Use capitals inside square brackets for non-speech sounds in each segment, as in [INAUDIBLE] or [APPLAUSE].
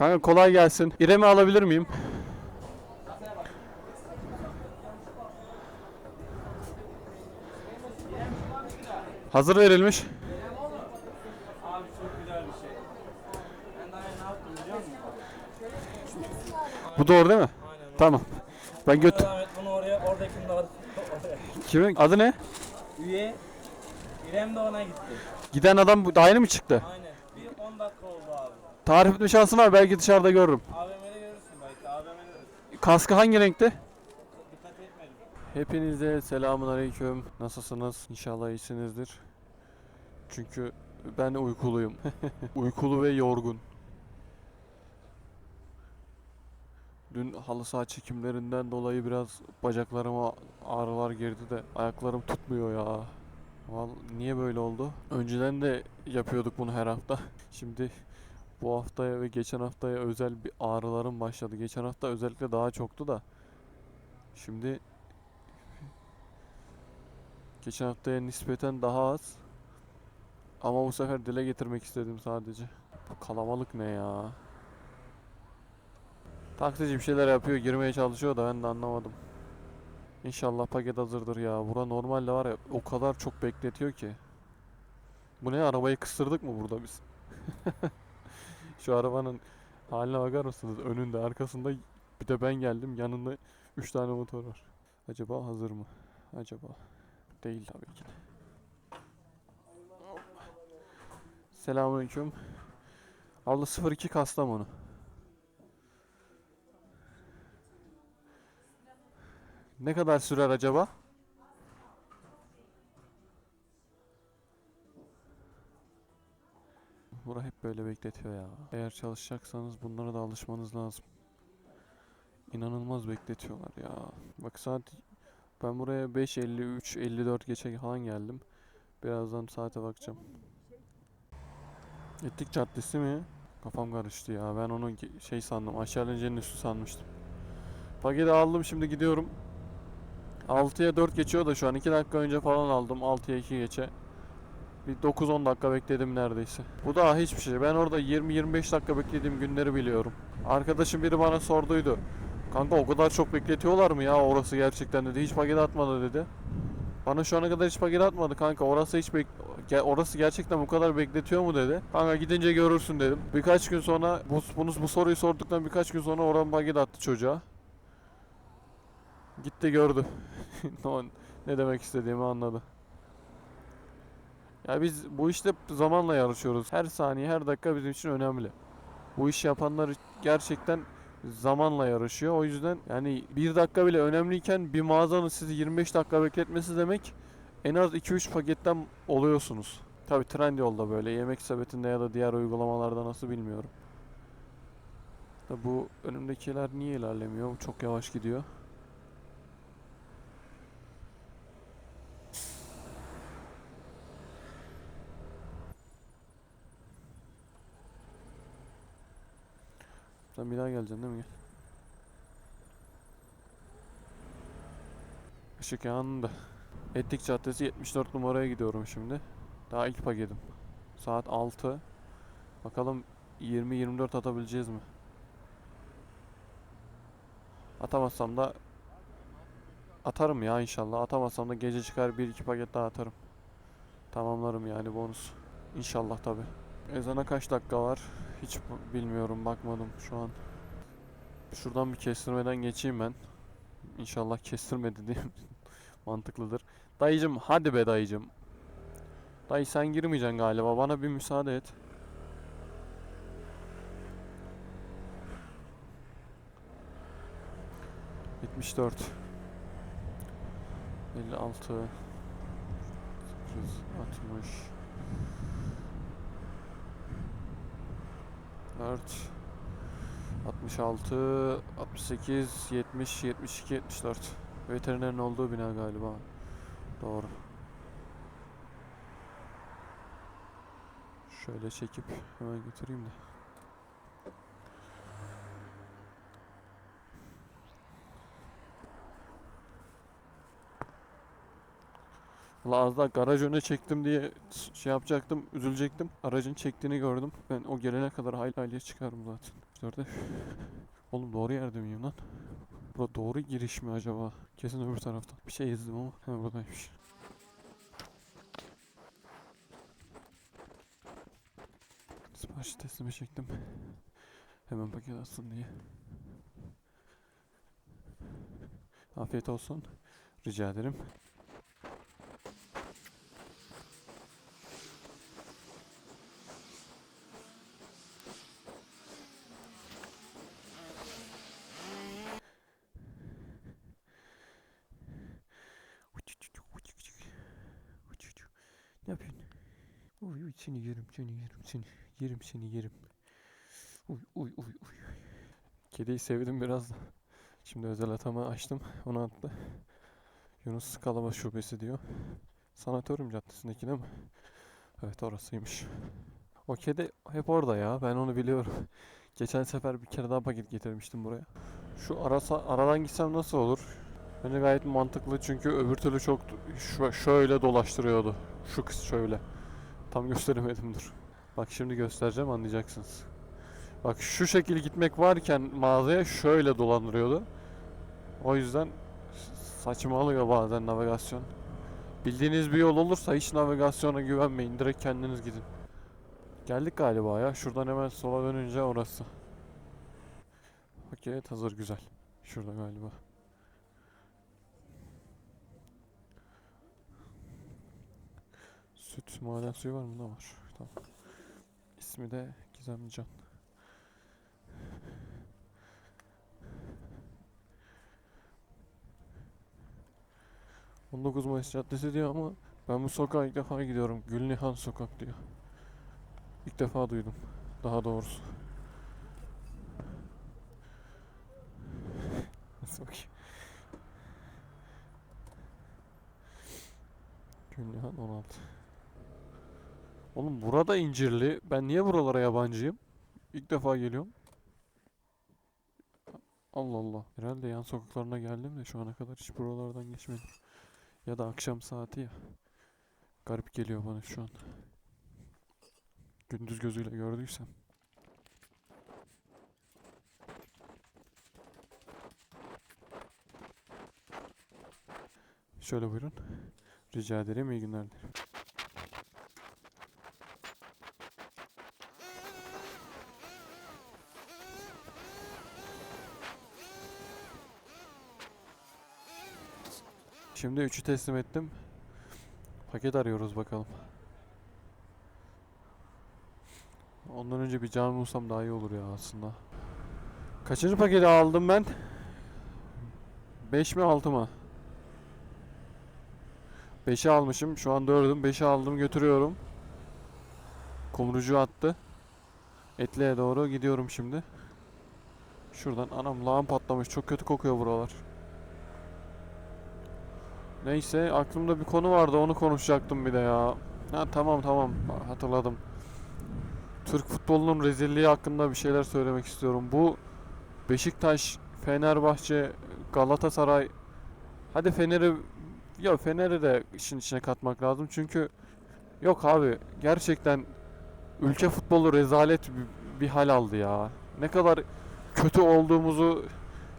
Kanka kolay gelsin. İrem'i alabilir miyim? Hazır verilmiş. Abi çok güzel bir şey. Ben daha ne yaptım biliyor musun? Bu doğru değil mi? Aynen. Tamam. Ben göt... Devam et bunu oraya, oradakini de oraya. [LAUGHS] Kimin? Adı ne? Üye, İrem de ona gitti. Giden adam bu- yeni mi çıktı? Aynen. Bir 10 dakika oldu abi. Tarif etme şansın var belki dışarıda görürüm. AVM'de görürsün belki. AVM'de de. Kaskı hangi renkte? Dikkat etmedim. Hepinize selamun aleyküm. Nasılsınız? İnşallah iyisinizdir. Çünkü ben uykuluyum. [LAUGHS] Uykulu ve yorgun. Dün halı saha çekimlerinden dolayı biraz bacaklarıma ağrılar girdi de ayaklarım tutmuyor ya. Vallahi niye böyle oldu? Önceden de yapıyorduk bunu her hafta. Şimdi bu haftaya ve geçen haftaya özel bir ağrılarım başladı. Geçen hafta özellikle daha çoktu da. Şimdi [LAUGHS] Geçen haftaya nispeten daha az. Ama bu sefer dile getirmek istedim sadece. Bu kalabalık ne ya? Taksici bir şeyler yapıyor, girmeye çalışıyor da ben de anlamadım. İnşallah paket hazırdır ya. Bura normalde var ya o kadar çok bekletiyor ki. Bu ne arabayı kıstırdık mı burada biz? [LAUGHS] Şu arabanın haline bakar mısınız? Önünde, arkasında bir de ben geldim. Yanında 3 tane motor var. Acaba hazır mı? Acaba? Değil tabii ki. Selamünaleyküm. Abla 02 Kastamonu. Ne kadar sürer acaba? Bura hep böyle bekletiyor ya. Eğer çalışacaksanız bunlara da alışmanız lazım. İnanılmaz bekletiyorlar ya. Bak saat ben buraya 5.53, 54 geçe falan geldim. Birazdan saate bakacağım. Ettik Caddesi mi? Kafam karıştı ya. Ben onu şey sandım. Aşağı incenin üstü sanmıştım. Paketi aldım şimdi gidiyorum. 6'ya 4 geçiyor da şu an 2 dakika önce falan aldım. 6'ya 2 geçe. Bir 9-10 dakika bekledim neredeyse. Bu daha hiçbir şey. Ben orada 20-25 dakika beklediğim günleri biliyorum. Arkadaşım biri bana sorduydu. Kanka o kadar çok bekletiyorlar mı ya orası gerçekten dedi. Hiç paket atmadı dedi. Bana şu ana kadar hiç paket atmadı kanka. Orası hiç bek orası gerçekten bu kadar bekletiyor mu dedi. Kanka gidince görürsün dedim. Birkaç gün sonra bu, bunu, bu soruyu sorduktan birkaç gün sonra oradan paket attı çocuğa. Gitti gördü. [LAUGHS] Ne demek istediğimi anladı. Ya biz bu işte zamanla yarışıyoruz. Her saniye, her dakika bizim için önemli. Bu iş yapanlar gerçekten zamanla yarışıyor. O yüzden yani bir dakika bile önemliyken bir mağazanın sizi 25 dakika bekletmesi demek en az 2-3 paketten oluyorsunuz. Tabi Trendyol'da böyle yemek sepetinde ya da diğer uygulamalarda nasıl bilmiyorum. Da bu önümdekiler niye ilerlemiyor? Çok yavaş gidiyor. Geleceksin değil mi? Gel. Işık yanında. Etlik Caddesi 74 numaraya gidiyorum şimdi. Daha ilk paketim. Saat 6. Bakalım 20-24 atabileceğiz mi? Atamazsam da atarım ya inşallah. Atamazsam da gece çıkar 1-2 paket daha atarım. Tamamlarım yani bonus. İnşallah tabi. Ezana kaç dakika var? Hiç bilmiyorum bakmadım şu an. Şuradan bir kestirmeden geçeyim ben. İnşallah kestirmedi diye [LAUGHS] mantıklıdır. Dayıcım hadi be dayıcım. Dayı sen girmeyeceksin galiba. Bana bir müsaade et. Yetmiş dört. Elli altı. Altmış. Dört. 66, 68, 70, 72, 74. Veterinerin olduğu bina galiba. Doğru. Şöyle çekip hemen götüreyim de. Valla az daha garaj öne çektim diye şey yapacaktım, üzülecektim. Aracın çektiğini gördüm. Ben o gelene kadar hayli hayliye çıkarım zaten. 64'e. [LAUGHS] Oğlum doğru yerde miyim lan? Bura doğru giriş mi acaba? Kesin öbür taraftan. Bir şey yazdım ama. Ha buradaymış. Sipariş teslime çektim. Hemen paket atsın diye. Afiyet olsun. Rica ederim. Ne yapıyorsun? Uy uy seni yerim seni yerim seni. Yerim seni yerim. Uy uy uy uy. Kediyi sevdim biraz da. Şimdi özel atama açtım. Onu attı. Yunus Kalaba Şubesi diyor. Sanatörüm Caddesi'ndeki değil mi? Evet orasıymış. O kedi hep orada ya. Ben onu biliyorum. Geçen sefer bir kere daha paket getirmiştim buraya. Şu arasa, aradan gitsem nasıl olur? Bence gayet mantıklı çünkü öbür türlü çok şöyle dolaştırıyordu. Şu kız şöyle. Tam gösteremedim dur. Bak şimdi göstereceğim anlayacaksınız. Bak şu şekil gitmek varken mağazaya şöyle dolandırıyordu. O yüzden saçmalıyor bazen navigasyon. Bildiğiniz bir yol olursa hiç navigasyona güvenmeyin. Direkt kendiniz gidin. Geldik galiba ya. Şuradan hemen sola dönünce orası. Okey hazır güzel. Şurada galiba. Süt maden suyu var mı? Da var. Tamam. İsmi de Gizemcan. ...19 Mayıs Caddesi diyor ama... ...ben bu sokağa ilk defa gidiyorum. Gülnihan Sokak diyor. İlk defa duydum. Daha doğrusu. [LAUGHS] Nasıl bakayım? Gülnihan 16. Oğlum burada incirli. Ben niye buralara yabancıyım? İlk defa geliyorum. Allah Allah. Herhalde yan sokaklarına geldim de şu ana kadar hiç buralardan geçmedim. Ya da akşam saati ya. Garip geliyor bana şu an. Gündüz gözüyle gördüysem. Şöyle buyurun. Rica ederim. iyi günler dilerim. Şimdi 3'ü teslim ettim. Paket arıyoruz bakalım. Ondan önce bir can bulsam daha iyi olur ya aslında. Kaçıncı paketi aldım ben? 5 mi 6 mı? 5'i almışım. Şu an 4'üm. 5'i aldım götürüyorum. Kumrucu attı. Etli'ye doğru gidiyorum şimdi. Şuradan anam lağım patlamış. Çok kötü kokuyor buralar. Neyse aklımda bir konu vardı onu konuşacaktım bir de ya. Ha tamam tamam hatırladım. Türk futbolunun rezilliği hakkında bir şeyler söylemek istiyorum. Bu Beşiktaş, Fenerbahçe, Galatasaray hadi Fener'i ya Fener'i de işin içine katmak lazım çünkü yok abi gerçekten ülke futbolu rezalet bir, bir hal aldı ya. Ne kadar kötü olduğumuzu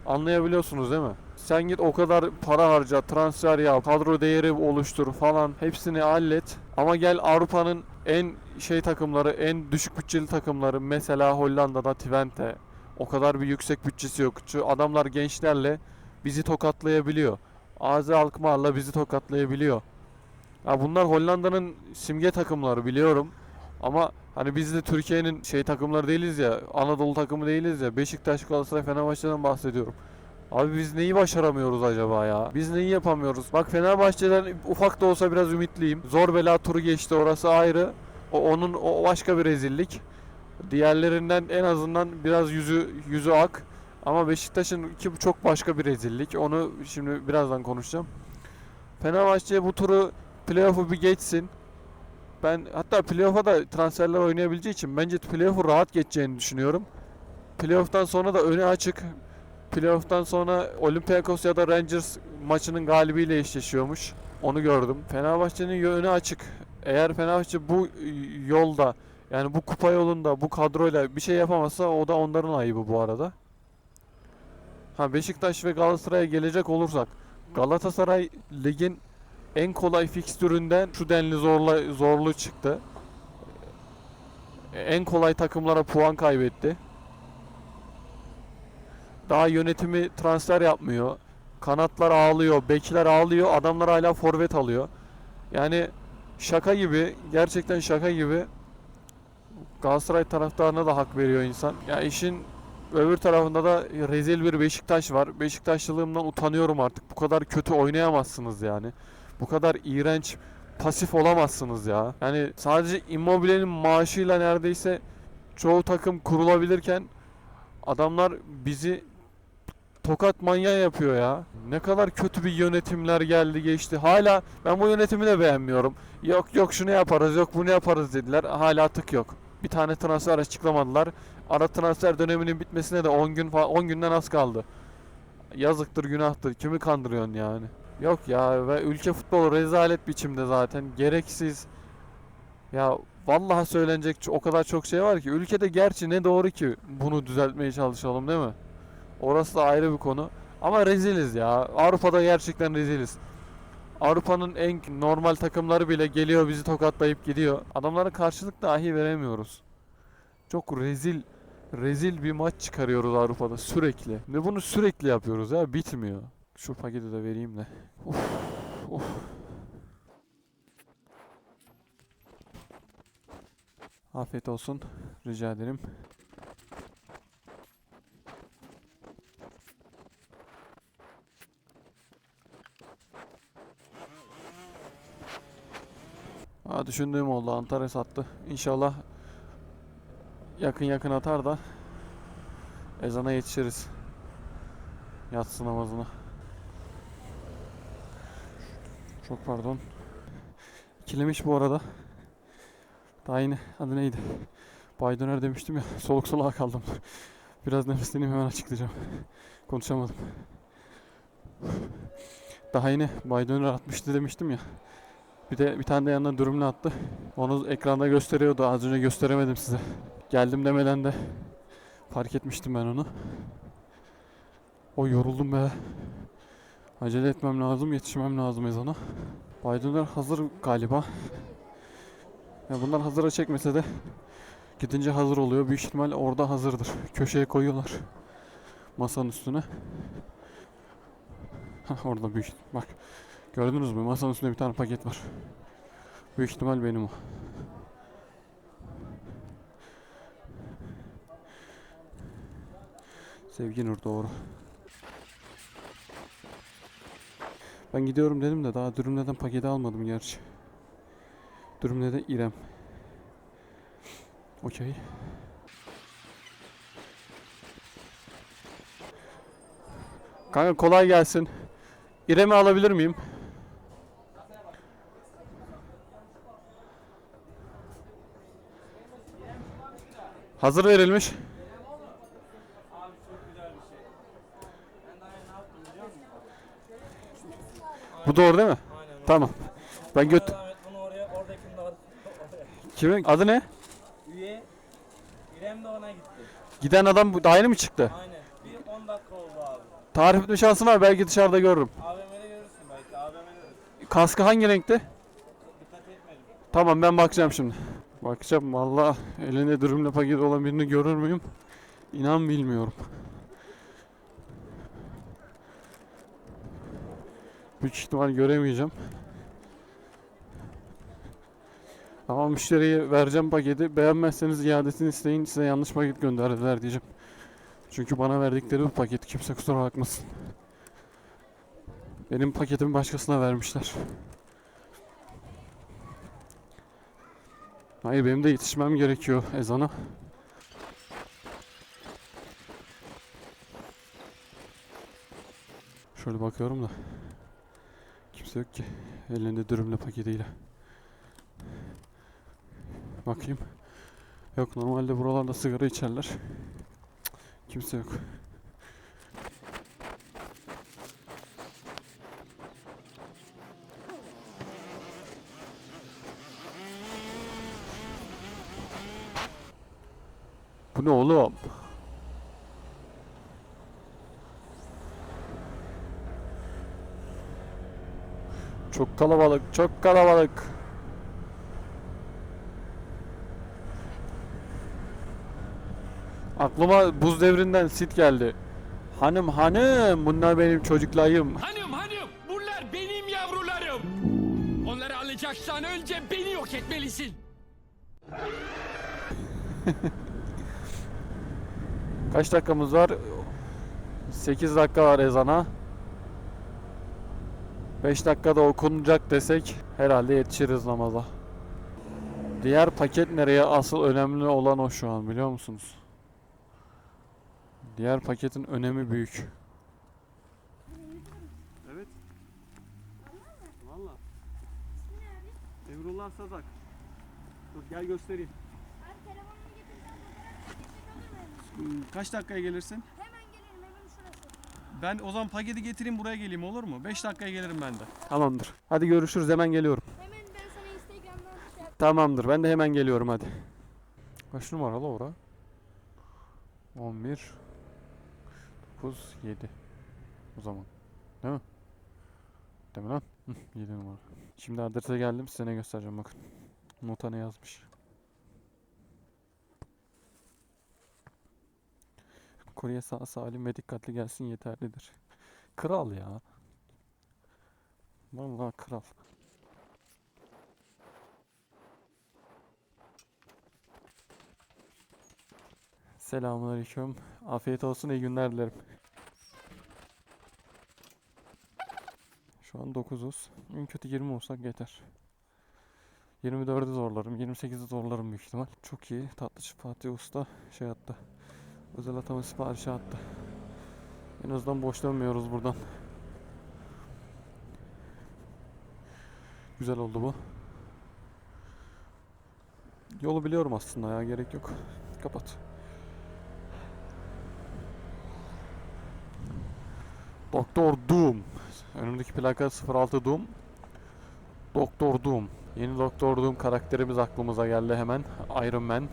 anlayabiliyorsunuz değil mi? Sen git o kadar para harca, transfer yap, kadro değeri oluştur falan hepsini hallet. Ama gel Avrupa'nın en şey takımları, en düşük bütçeli takımları mesela Hollanda'da Twente. O kadar bir yüksek bütçesi yok. Şu adamlar gençlerle bizi tokatlayabiliyor. AZ Alkmaar'la bizi tokatlayabiliyor. Ya bunlar Hollanda'nın simge takımları biliyorum. Ama hani biz de Türkiye'nin şey takımları değiliz ya, Anadolu takımı değiliz ya. Beşiktaş, Galatasaray, Fenerbahçe'den bahsediyorum. Abi biz neyi başaramıyoruz acaba ya? Biz neyi yapamıyoruz? Bak Fenerbahçe'den ufak da olsa biraz ümitliyim. Zor bela turu geçti orası ayrı. O onun o başka bir rezillik. Diğerlerinden en azından biraz yüzü yüzü ak. Ama Beşiktaş'ın ki çok başka bir rezillik. Onu şimdi birazdan konuşacağım. Fenerbahçe bu turu playoff'u bir geçsin. Ben hatta playoff'a da transferler oynayabileceği için bence playoff'u rahat geçeceğini düşünüyorum. Playoff'tan sonra da önü açık. Playoff'tan sonra Olympiakos ya da Rangers maçının galibiyle eşleşiyormuş. Onu gördüm. Fenerbahçe'nin yönü açık. Eğer Fenerbahçe bu yolda Yani bu kupa yolunda bu kadroyla bir şey yapamazsa o da onların ayıbı bu arada. Ha Beşiktaş ve Galatasaray'a gelecek olursak Galatasaray ligin en kolay fikstüründen şu denli zorla, zorlu çıktı. En kolay takımlara puan kaybetti. Daha yönetimi transfer yapmıyor. Kanatlar ağlıyor, bekler ağlıyor, adamlar hala forvet alıyor. Yani şaka gibi, gerçekten şaka gibi. Galatasaray taraftarına da hak veriyor insan. Ya işin öbür tarafında da rezil bir Beşiktaş var. Beşiktaşlılığımdan utanıyorum artık. Bu kadar kötü oynayamazsınız yani. Bu kadar iğrenç, pasif olamazsınız ya. Yani sadece Immobile'nin maaşıyla neredeyse çoğu takım kurulabilirken adamlar bizi tokat manyağı yapıyor ya. Ne kadar kötü bir yönetimler geldi geçti. Hala ben bu yönetimi de beğenmiyorum. Yok yok şunu yaparız yok bunu yaparız dediler. Hala tık yok. Bir tane transfer açıklamadılar. Ara transfer döneminin bitmesine de 10 gün falan 10 günden az kaldı. Yazıktır günahtır. Kimi kandırıyorsun yani? Yok ya ve ülke futbolu rezalet biçimde zaten. Gereksiz. Ya vallahi söylenecek o kadar çok şey var ki. Ülkede gerçi ne doğru ki bunu düzeltmeye çalışalım değil mi? Orası da ayrı bir konu. Ama reziliz ya. Avrupa'da gerçekten reziliz. Avrupa'nın en normal takımları bile geliyor bizi tokatlayıp gidiyor. Adamlara karşılık dahi veremiyoruz. Çok rezil rezil bir maç çıkarıyoruz Avrupa'da sürekli. Ve bunu sürekli yapıyoruz ya bitmiyor. Şu paketi de vereyim de. Uf, uf. Afiyet olsun. Rica ederim. Ha, düşündüğüm oldu. Antares attı. İnşallah yakın yakın atar da ezana yetişiriz. Yatsı namazına. Çok pardon. İkilemiş bu arada. Daha yine adı neydi? Bay Döner demiştim ya. [LAUGHS] Soluk soluğa kaldım. Biraz nefesleneyim hemen açıklayacağım. Konuşamadım. Daha yine Bay Döner atmıştı demiştim ya. Bir de bir tane de yanına dürümle attı. Onu ekranda gösteriyordu. Az önce gösteremedim size. Geldim demeden de fark etmiştim ben onu. O yoruldum be. Acele etmem lazım, yetişmem lazım ezana. Baydoner hazır galiba. Ya bunlar hazıra çekmese de gidince hazır oluyor. Büyük ihtimal orada hazırdır. Köşeye koyuyorlar. Masanın üstüne. [LAUGHS] Orada büyük. Bak. Gördünüz mü? Masanın üstünde bir tane paket var. Büyük ihtimal benim o. Sevgi Nur doğru. Ben gidiyorum dedim de daha dürümleden paketi almadım gerçi. Dürümle de İrem. Okey. Kanka kolay gelsin. İrem'i alabilir miyim? Hazır verilmiş. Abi çok güzel bir şey. Ben daha ne yaptım biliyor musun? Bu doğru değil mi? Aynen. Tamam. Ben göt... Kimin? Adı ne? Üye, İrem de ona gitti. Giden adam bu- yeni mi çıktı? Aynen. Bir 10 dakika oldu abi. Tarif etme şansın var belki dışarıda görürüm. AVM'de görürsün belki. AVM'de Kaskı hangi renkte? dikkat etmedim. Tamam ben bakacağım şimdi. Bakacağım valla elinde dürümle paket olan birini görür müyüm? İnan bilmiyorum. Büyük ihtimal göremeyeceğim. Ama müşteriye vereceğim paketi. Beğenmezseniz iadesini isteyin. Size yanlış paket gönderdiler diyeceğim. Çünkü bana verdikleri bu paket. Kimse kusura bakmasın. Benim paketimi başkasına vermişler. Hayır benim de yetişmem gerekiyor ezana. Şöyle bakıyorum da. Kimse yok ki. Elinde dürümle paketiyle. Bakayım. Yok normalde buralarda sigara içerler. Kimse yok. Bu ne oğlum? Çok kalabalık, çok kalabalık. Aklıma buz devrinden sit geldi. Hanım hanım bunlar benim çocuklarım. Hanım hanım bunlar benim yavrularım. Onları alacaksan önce beni yok etmelisin. [LAUGHS] Kaç dakikamız var? 8 dakika var ezana. 5 dakikada okunacak desek herhalde yetişiriz namaza. Diğer paket nereye? Asıl önemli olan o şu an biliyor musunuz? Diğer paketin önemi büyük. Evet. Valla. Emrullah Sazak. Dur gel göstereyim. Abi telefonumu getireceğim. Fotoğraf çekecek olur mu? Kaç dakikaya gelirsin? Hemen gelirim hemen şurası. Ben o zaman paketi getireyim buraya geleyim olur mu? 5 dakikaya gelirim ben de. Tamamdır. Hadi görüşürüz hemen geliyorum. Hemen ben sana Instagram'dan şey yap. Tamamdır ben de hemen geliyorum hadi. Kaç numaralı ora? 11 9 7 O zaman. Değil mi? Değil mi lan? Hı, 7 numara. Şimdi adrese geldim size ne göstereceğim bakın. Nota ne yazmış. Kurye sağ salim ve dikkatli gelsin yeterlidir. Kral ya. Vallahi kral. Selamünaleyküm. Afiyet olsun, iyi günler dilerim. Şu an 9'uz. En kötü 20 olsak yeter. 24'ü zorlarım, 28'i zorlarım büyük ihtimal. Çok iyi. Tatlıcı Fatih Usta şey attı. Özel atama siparişi attı. En azından boş dönmüyoruz buradan. Güzel oldu bu. Yolu biliyorum aslında ya gerek yok. Kapat. Doktor Doom. Önümdeki plaka 06 Doom. Doktor Doom. Yeni Doktor Doom karakterimiz aklımıza geldi hemen. Iron Man.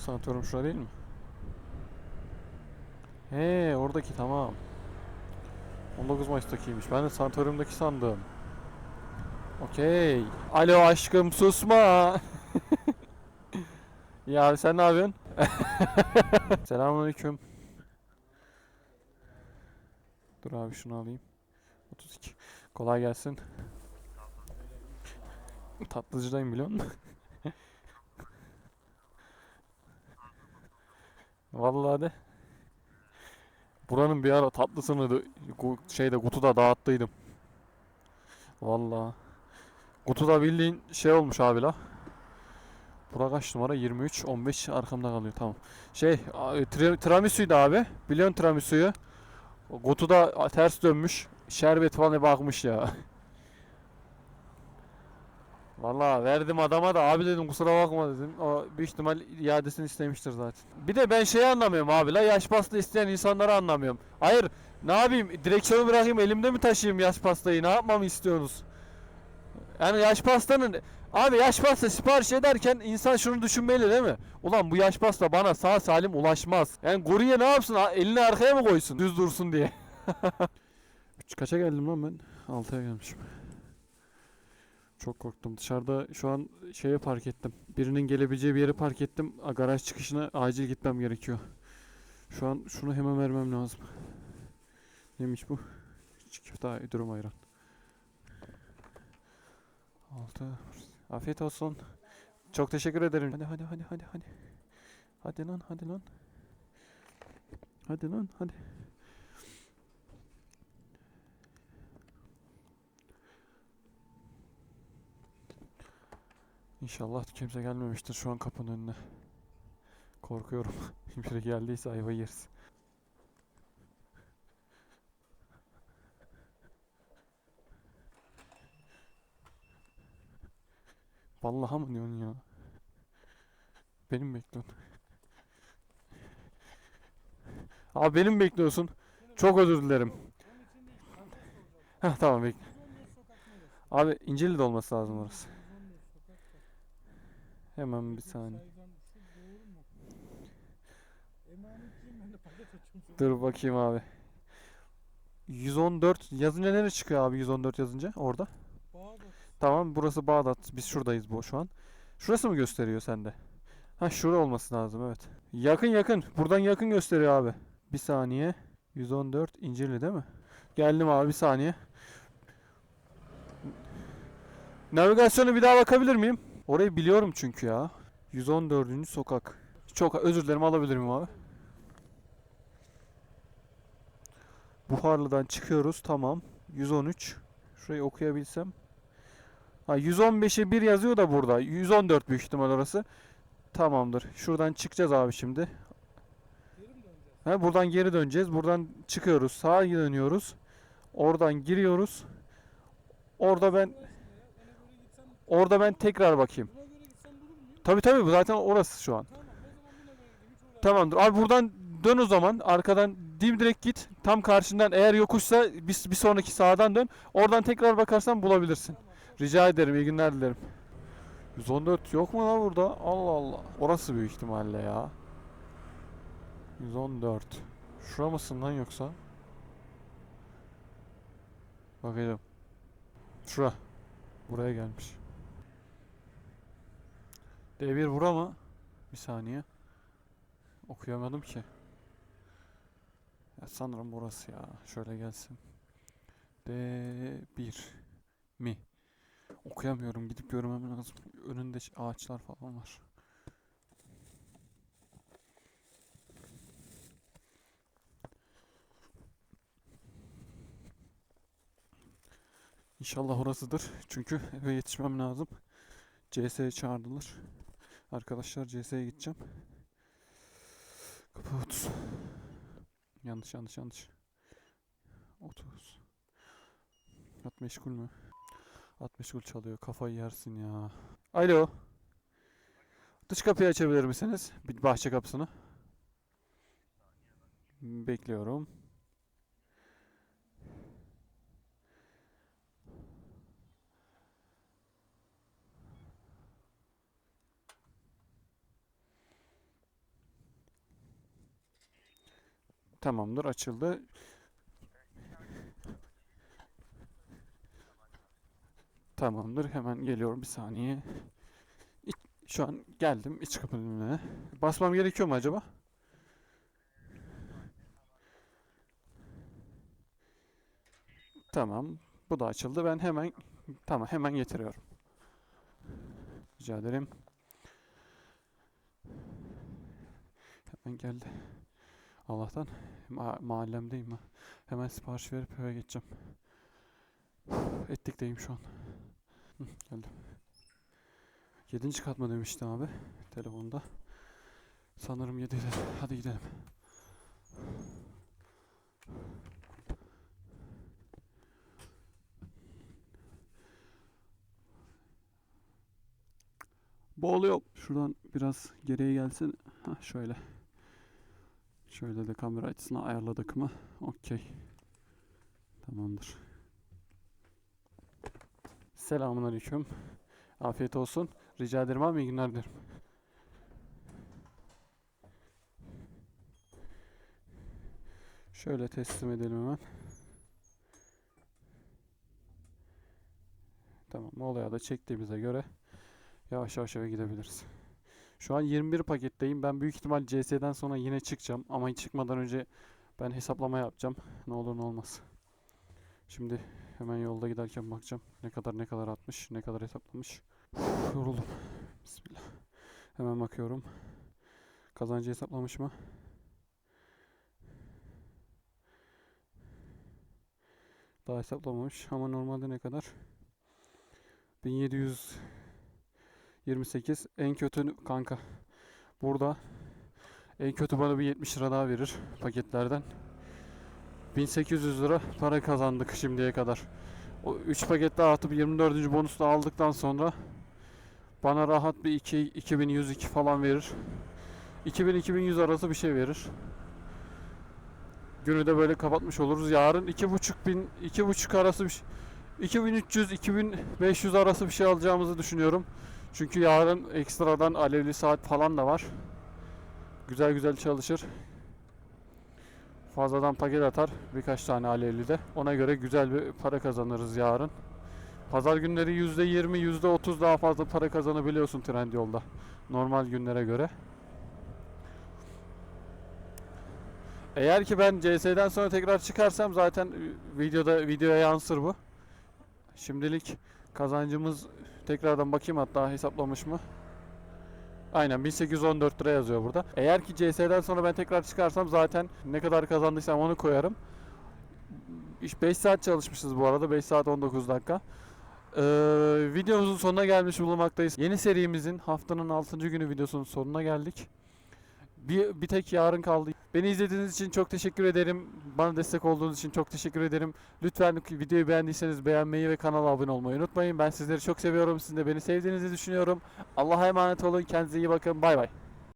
Sanatoryum şurada değil mi? He oradaki tamam. 19 Mayıs'takiymiş. Ben de sanatoryumdaki sandım. Okey. Alo aşkım susma. [LAUGHS] ya sen ne yapıyorsun? [LAUGHS] Selamünaleyküm. Dur abi şunu alayım. 32. Kolay gelsin. Tatlıcıdayım biliyor musun? Vallahi de. Buranın bir ara tatlısını da şeyde kutuda dağıttıydım. Vallahi. Kutuda bildiğin şey olmuş abi la. Bura kaç numara? 23, 15 arkamda kalıyor tamam. Şey, tra- tiramisu'ydu abi. Biliyorsun tiramisu'yu. Kutuda ters dönmüş. Şerbet falan bakmış ya. Vallahi verdim adama da abi dedim kusura bakma dedim. O büyük ihtimal iadesini istemiştir zaten. Bir de ben şeyi anlamıyorum abi la yaş pasta isteyen insanları anlamıyorum. Hayır ne yapayım direksiyonu bırakayım elimde mi taşıyayım yaş pastayı ne yapmamı istiyorsunuz? Yani yaş pastanın abi yaş pasta sipariş ederken insan şunu düşünmeli değil mi? Ulan bu yaş pasta bana sağ salim ulaşmaz. Yani kurye ne yapsın elini arkaya mı koysun düz dursun diye. [LAUGHS] Kaça geldim lan ben? 6'ya gelmişim. Çok korktum. Dışarıda şu an şeye park ettim. Birinin gelebileceği bir yere park ettim. A, Garaj çıkışına acil gitmem gerekiyor. Şu an şunu hemen vermem lazım. Neymiş bu? Çift daha durum ayran. 6 Afiyet olsun. Çok teşekkür ederim. Hadi hadi hadi hadi hadi. Hadi lan hadi lan. Hadi lan hadi. İnşallah kimse gelmemiştir şu an kapının önüne. Korkuyorum. [LAUGHS] Biri geldiyse ayva yeriz. Vallahi mı diyorsun ya? Benim bekliyorsun. Abi benim bekliyorsun? Çok özür dilerim. Heh tamam bekle. Abi İncirli'de olması lazım orası. Hemen bir saniye. Dur bakayım abi. 114 yazınca nereye çıkıyor abi 114 yazınca orada? Tamam burası Bağdat. Biz şuradayız bu şu an. Şurası mı gösteriyor sende? Ha şura olması lazım evet. Yakın yakın. Buradan yakın gösteriyor abi. Bir saniye. 114 İncirli değil mi? Geldim abi bir saniye. Navigasyona bir daha bakabilir miyim? Orayı biliyorum çünkü ya. 114. sokak. Çok özür dilerim alabilir miyim abi? Buharlı'dan çıkıyoruz tamam. 113. Şurayı okuyabilsem. Ha 115'e 1 yazıyor da burada. 114 büyük ihtimal orası. Tamamdır. Şuradan çıkacağız abi şimdi. Ha, buradan geri döneceğiz. Buradan çıkıyoruz. Sağa dönüyoruz. Oradan giriyoruz. Orada ben Orada ben tekrar bakayım. Tabii tabii bu zaten orası şu an. Tamamdır. Abi buradan dön o zaman. Arkadan dimdirek git. Tam karşından eğer yokuşsa bir, bir sonraki sağdan dön. Oradan tekrar bakarsan bulabilirsin. Rica ederim. İyi günler dilerim. 114 yok mu lan burada? Allah Allah. Orası büyük ihtimalle ya. 114. Şura mısın lan yoksa? Bakacağım. Şura. Buraya gelmiş. D1 bura mı? Bir saniye. Okuyamadım ki. Ya sanırım burası ya. Şöyle gelsin. D1 mi? Okuyamıyorum. Gidip görmem lazım. Önünde ağaçlar falan var. İnşallah orasıdır. Çünkü eve yetişmem lazım. CS'ye çağırdılar. Arkadaşlar CS'ye gideceğim. Kapı 30. Yanlış yanlış yanlış. 30. At meşgul mü? At meşgul çalıyor. Kafayı yersin ya. Alo. Dış kapıyı açabilir misiniz? Bir bahçe kapısını. Bekliyorum. Tamamdır açıldı. Tamamdır hemen geliyorum bir saniye. İç- şu an geldim iç kapının önüne. Basmam gerekiyor mu acaba? Tamam. Bu da açıldı. Ben hemen tamam hemen getiriyorum. Rica ederim. Hemen geldi. Allah'tan ma- mahallemdeyim ha. Hemen sipariş verip eve geçeceğim. Uf, Etlikteyim şu an. Hı, geldim. Yedinci kat mı demişti abi telefonda. Sanırım yedi. Hadi gidelim. Boğuluyor. Şuradan biraz geriye gelsin. Hah şöyle. Şöyle de kamera açısını ayarladık mı? Okey. Tamamdır. Selamun aleyküm. Afiyet olsun. Rica ederim abi iyi günler dilerim. Şöyle teslim edelim hemen. Tamam olaya da çektiğimize göre yavaş yavaş eve gidebiliriz. Şu an 21 paketteyim. Ben büyük ihtimal CS'den sonra yine çıkacağım. Ama çıkmadan önce ben hesaplama yapacağım. Ne olur ne olmaz. Şimdi hemen yolda giderken bakacağım. Ne kadar ne kadar atmış, ne kadar hesaplamış. Uf, yoruldum. Bismillah. Hemen bakıyorum. Kazancı hesaplamış mı? Daha hesaplamamış ama normalde ne kadar? 1728 en kötü kanka. Burada en kötü bana bir 70 lira daha verir paketlerden. 1800 lira para kazandık şimdiye kadar. O 3 paket daha atıp 24. bonus da aldıktan sonra bana rahat bir 2 2102 falan verir. 2000-2100 arası bir şey verir. Günü de böyle kapatmış oluruz. Yarın 2500 2,5 arası bir şey 2300 2500 arası bir şey alacağımızı düşünüyorum. Çünkü yarın ekstradan alevli saat falan da var. Güzel güzel çalışır. Fazladan paket atar birkaç tane alevli de. Ona göre güzel bir para kazanırız yarın. Pazar günleri %20, %30 daha fazla para kazanabiliyorsun Trendyol'da. Normal günlere göre. Eğer ki ben CS'den sonra tekrar çıkarsam zaten e, videoda videoya yansır bu. Şimdilik kazancımız tekrardan bakayım hatta hesaplamış mı? Aynen 1814 lira yazıyor burada. Eğer ki CS'den sonra ben tekrar çıkarsam zaten ne kadar kazandıysam onu koyarım. 5 saat çalışmışız bu arada. 5 saat 19 dakika. Ee, videomuzun sonuna gelmiş bulunmaktayız. Yeni serimizin haftanın 6. günü videosunun sonuna geldik. Bir, bir tek yarın kaldı. Beni izlediğiniz için çok teşekkür ederim. Bana destek olduğunuz için çok teşekkür ederim. Lütfen videoyu beğendiyseniz beğenmeyi ve kanala abone olmayı unutmayın. Ben sizleri çok seviyorum. Sizin de beni sevdiğinizi düşünüyorum. Allah'a emanet olun. Kendinize iyi bakın. Bay bay.